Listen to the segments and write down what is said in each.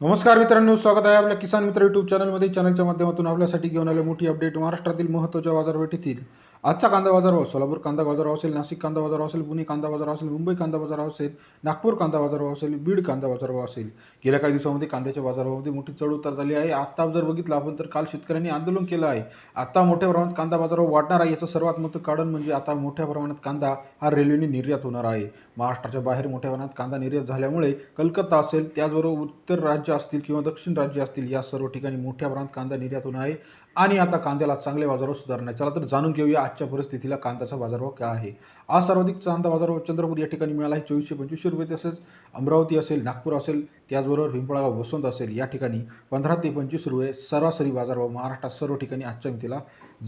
नमस्कार मित्रांनो स्वागत आहे आपल्या किसान मित्र युट्यूब चॅनलमध्ये चॅनलच्या माध्यमातून आपल्यासाठी घेऊन आले मोठी अपडेट महाराष्ट्रातील महत्त्वाच्या बाजारपेठेतील आजचा कांदा बाजार भाव सोलापूर कांदा बाजार भाव असेल नाशिक कांदा बाजार असेल पुणे कांदा बाजार असेल मुंबई कांदा बाजार असेल नागपूर कांदा बाजार भाव असेल बीड कांदा बाजार भाव असेल गेल्या काही दिवसामध्ये कांद्याच्या बाजारभावामध्ये मोठी चढ उतार झाली आहे आत्ता जर बघितलं आपण तर काल शेतकऱ्यांनी आंदोलन केलं आहे आता मोठ्या प्रमाणात कांदा बाजारभाव वाढणार आहे याचं सर्वात मोठं कारण म्हणजे आता मोठ्या प्रमाणात कांदा हा रेल्वेने निर्यात होणार आहे महाराष्ट्राच्या बाहेर मोठ्या प्रमाणात कांदा निर्यात झाल्यामुळे कलकत्ता असेल त्याचबरोबर उत्तर राज्य असतील किंवा दक्षिण राज्य असतील या सर्व ठिकाणी मोठ्या प्रमाणात कांदा निर्यात होणार आहे आणि आता कांद्याला चांगले बाजारभाव सुधारणार चला तर जाणून घेऊया आजच्या परिस्थितीला कांद्याचा बाजारभाव काय आहे? आज सर्वाधिक कांदा बाजारभाव चंद्रपूर या ठिकाणी मिळाला आहे. चोवीसशे पंचवीसशे रुपये तसेच अमरावती असेल नागपूर असेल त्याचबरोबर पिंपळगाव वसंत असेल या ठिकाणी पंधरा ते पंचवीस रुपये सरासरी बाजारभाव महाराष्ट्रात सर्व ठिकाणी आजच्या मितीला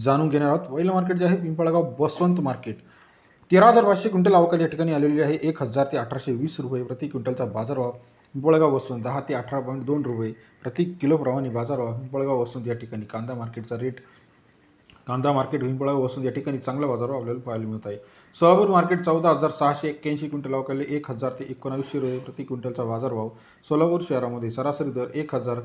जाणून घेणार आहोत. पहिलं मार्केट जे आहे पिंपळगाव बसवंत मार्केट. तेरा हजार पाचशे क्विंटल अवकाळी या ठिकाणी आलेली आहे. एक हजार ते अठराशे वीस रुपये प्रति क्विंटलचा बाजारभाव पिंपळगाव वसंत दहा ते अठरा पॉईंट दोन रुपये प्रति किलोप्रमाणे बाजारभाव पिंपळगाव वसंत या ठिकाणी कांदा मार्केटचा रेट कांदा मार्केट पिंपळगाव वसंत या ठिकाणी चांगला बाजार आपल्याला पाहायला मिळत आहे. सोयाबीन मार्केट चौदा हजार सहाशे एक्क्याऐंशी क्विंटल अवकाळी एक हजार ते एकोणावीसशे रुपये प्रति क्विंटलचा बाजारभाव. सोलापूर शहरामध्ये सरासरी दर एक हजार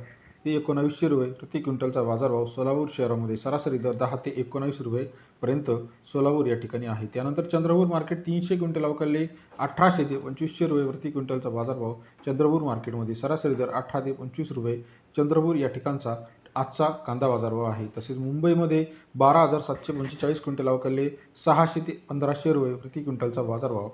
ते एकोणावीसशे रुपये प्रति क्विंटलचा बाजारभाव सोलापूर शहरामध्ये सरासरी दर दहा ते एकोणावीस रुपयेपर्यंत सोलापूर या ठिकाणी आहे. त्यानंतर चंद्रपूर मार्केट तीनशे क्विंटल अवकाळले अठराशे ते पंचवीसशे रुपये प्रति क्विंटलचा बाजारभाव चंद्रपूर मार्केटमध्ये सरासरी दर अठरा ते पंचवीस रुपये चंद्रपूर या ठिकाणचा आजचा कांदा बाजारभाव आहे. तसेच मुंबईमध्ये बारा हजार सातशे पंचेचाळीस क्विंटल अवकाळले सहाशे ते पंधराशे रुपये प्रति क्विंटलचा बाजारभाव.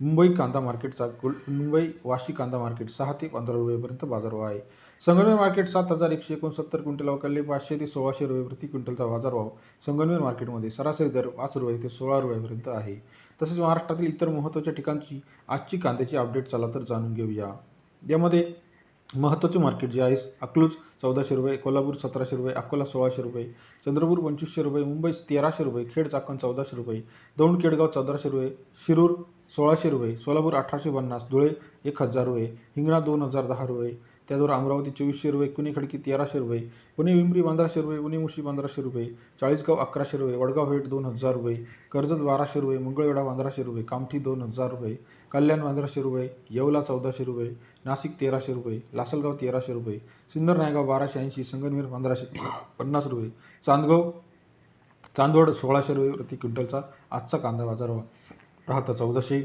मुंबई कांदा मार्केटचा गुल मुंबई वाशी कांदा मार्केट सहा ते पंधरा रुपयेपर्यंत बाजारभाव आहे. संगमनेर मार्केट सात हजार एकशे एकोणसत्तर क्विंटल अवकाळले पाचशे ते सोळाशे रुपये प्रति क्विंटलचा बाजारभाव संगमनेर मार्केटमध्ये सरासरी दर पाच रुपये ते सोळा रुपयापर्यंत आहे. तसेच महाराष्ट्रातील इतर महत्त्वाच्या ठिकाणची आजची कांद्याची अपडेट चला तर जाणून घेऊया. यामध्ये महत्त्वाचे मार्केट जे आहे अकलूज चौदाशे रुपये कोल्हापूर सतराशे रुपये अकोला सोळाशे रुपये चंद्रपूर पंचवीसशे रुपये मुंबई तेराशे रुपये खेड चाकण चौदाशे रुपये दौंड केडगाव चौदाशे रुपये शिरूर सोळाशे रुपये सोलापूर अठराशे पन्नास धुळे एक हजार रुपये हिंगणा दोन हजार दहा रुपये त्याचबरोबर अमरावती चोवीसशे रुपये पुणे खडकी तेराशे रुपये पुणे विंबरी पंधराशे रुपये पुणे मुशी पंधराशे रुपये चाळीसगाव अकराशे रुपये वडगाव हेट दोन हजार रुपये कर्जत बाराशे रुपये मंगळवेढा पंधराशे रुपये कामठी दोन हजार रुपये कल्याण पंधराशे रुपये येवला चौदाशे रुपये नाशिक तेराशे रुपये लासलगाव तेराशे रुपये सिन्नर नायगाव बाराशे ऐंशी संगमनेर पंधराशे पन्नास रुपये चांदगाव चांदवड सोळाशे रुपये प्रति क्विंटलचा आजचा कांदा बाजार राहता चौदाशे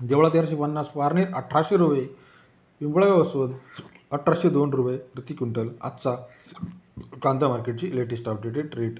देवळा तेराशे पन्नास पारनेर अठराशे रुपये पिंपळगाव वसवत अठराशे दोन रुपये प्रति क्विंटल आजचा कांदा मार्केटची लेटेस्ट अपडेटेड रेट